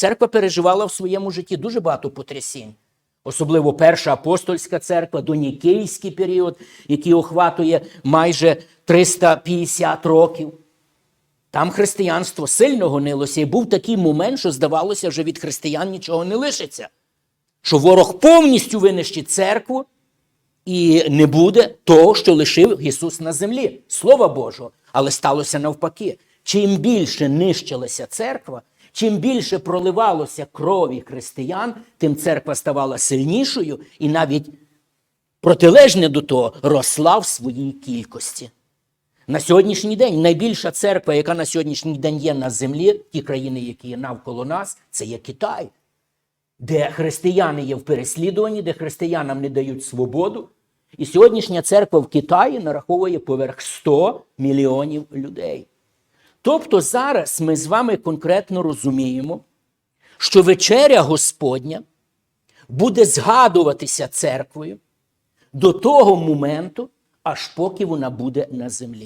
Церква переживала в своєму житті дуже багато потрясінь. Особливо Перша апостольська церква, донікейський період, який охватує майже 350 років. Там християнство сильно гонилося, і був такий момент, що здавалося, що від християн нічого не лишиться. Що ворог повністю винищить церкву, і не буде того, що лишив Ісус на землі. Слова Божого. Але сталося навпаки. Чим більше нищилася церква, чим більше проливалося крові християн, тим церква ставала сильнішою і навіть протилежне до того росла в своїй кількості. На сьогоднішній день найбільша церква, яка на сьогоднішній день є на землі, ті країни, які є навколо нас, це є Китай, де християни є в переслідуванні, де християнам не дають свободу. І сьогоднішня церква в Китаї нараховує поверх 100 мільйонів людей. Тобто зараз ми з вами конкретно розуміємо, що вечеря Господня буде згадуватися церквою до того моменту, аж поки вона буде на землі.